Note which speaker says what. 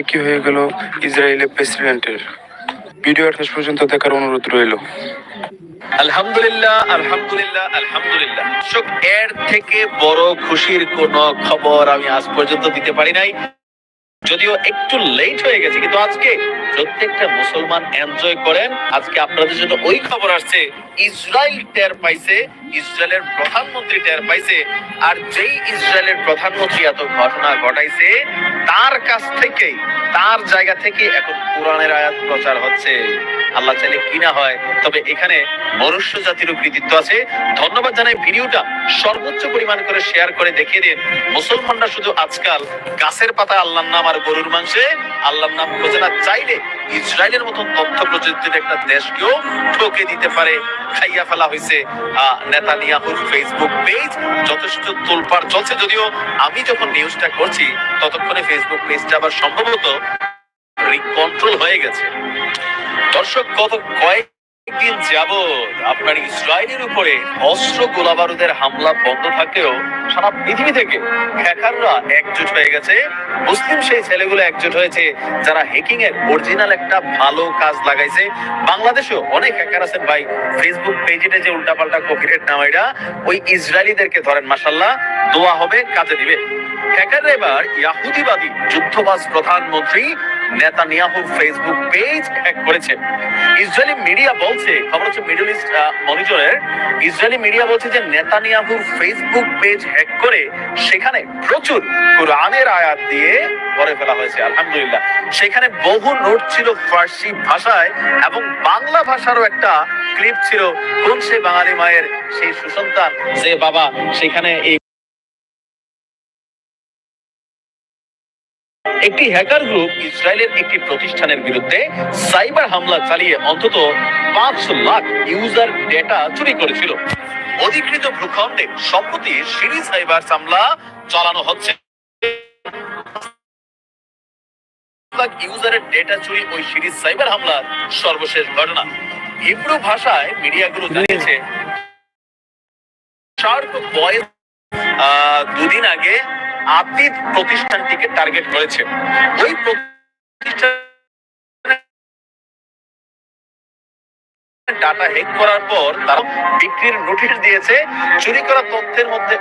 Speaker 1: একই হয়ে গেল ইসরায়েলের প্রেসিডেন্টের? ভিডিওর শেষ পর্যন্ত দেখার অনুরোধ রইল।
Speaker 2: আলহামদুলিল্লাহ আলহামদুলিল্লাহ আলহামদুলিল্লাহ। এর থেকে বড় খুশির কোন খবর আমি আজ পর্যন্ত দিতে পারি নাই। যদিও একটু লেট হয়ে গেছে, কিন্তু আজকে প্রত্যেকটা মুসলমান এনজয় করেন। আজকে আপনাদের জন্য ওই খবর আসছে ইসরায়েল টের পাইছে ইসরায়েলের প্রধানমন্ত্রী টের পাইছে। আর যেই ইসরায়েলের প্রধানমন্ত্রী এত ঘটনা ঘটাইছে, তার কাছ থেকে তার জায়গা থেকে এখন কোরআনের আয়াত প্রচার হচ্ছে। আল্লাহ চাইলে কি না হয়, তবে এখানে মনুষ্য জাতিরও কৃতিত্ব আছে। ধন্যবাদ জানাই ভিডিওটা সর্বোচ্চ পরিমাণ করে শেয়ার করে দেখিয়ে দিন। মুসলমানরা শুধু আজকাল গাছের পাতা আল্লাহর নাম আর গরুর মাংসে আল্লাহর নাম খোঁজে না, চাইলে ইসরায়েলের মতন তথ্য প্রযুক্তির একটা দেশকেও ঠকে দিতে পারে। খাইয়া ফেলা হয়েছে নেতানিয়াহুর ফেসবুক পেজ যথেষ্ট তোলপাড় চলছে, যদিও আমি যখন নিউজটা করছি, ততক্ষণে ফেসবুক পেজটা আবার সম্ভবত কন্ট্রোল হয়ে গেছে। দর্শক, গত কয়েকদিন যাবৎ আপনার ইসরায়েলের উপরে অস্ত্র গোলাবারুদের হামলা বন্ধ থাকলেও সারা পৃথিবী থেকে হ্যাকাররা একজোট হয়ে গেছে। মুসলিম সেই ছেলেগুলো একজোট হয়েছে যারা হ্যাকিং এর অরিজিনাল একটা ভালো কাজ লাগাইছে। বাংলাদেশেও অনেক হ্যাকার আছেন ভাই। ফেসবুক পেজে যে উল্টাপাল্টা কপিরেট নামাইরা ওই ইসরায়েলিদেরকে ধরেন মাসাল্লাহ দোয়া হবে, কাজে দিবে। হ্যাকাররা এবার ইয়াহুদিবাদী যুদ্ধবাজ প্রধানমন্ত্রী নেতানিয়াহুর ফেসবুক পেজ হ্যাক করেছে। ইসরায়েলি মিডিয়া বলছে, খবর হচ্ছে মিডল ইস্ট মনিটরের, ইসরায়েলি মিডিয়া বলছে যে নেতানিয়াহুর ফেসবুক পেজ হ্যাক করে সেখানে প্রচুর কোরআনের আয়াত দিয়ে করে ফেলা হয়েছে, আলহামদুলিল্লাহ। সেখানে বহু নোট ছিল ফার্সি ভাষায় এবং বাংলা ভাষারও একটা ক্লিপ ছিল, কোন সে বাঙালি মায়ের সেই সুসন্তান, যে বাবা সেখানে এই একটি হ্যাকার গ্রুপ ইসরায়েলের একটি প্রতিষ্ঠানের বিরুদ্ধে সাইবার হামলা চালিয়ে অন্তত পাঁচ লাখ ইউজার ডেটা চুরি করেছিল। অধিকৃত ভূখণ্ডে সম্প্রতি সিরিজ সাইবার হামলা চালানো হচ্ছে। লাখ ইউজারের ডেটা চুরি ওই সিরিজ সাইবার হামলার সর্বশেষ ঘটনা। হিব্রু ভাষায় মিডিয়াগুলো জানিয়েছে শার্প বয়েস দুদিন আগে আতিত প্রতিষ্ঠানটিকে টার্গেট করেছে ওই প্রতিষ্ঠান ডাটা হ্যাক করার পর তারা বিক্রির নোটিশ দিয়েছে, চুরি করা তথ্যের মধ্যে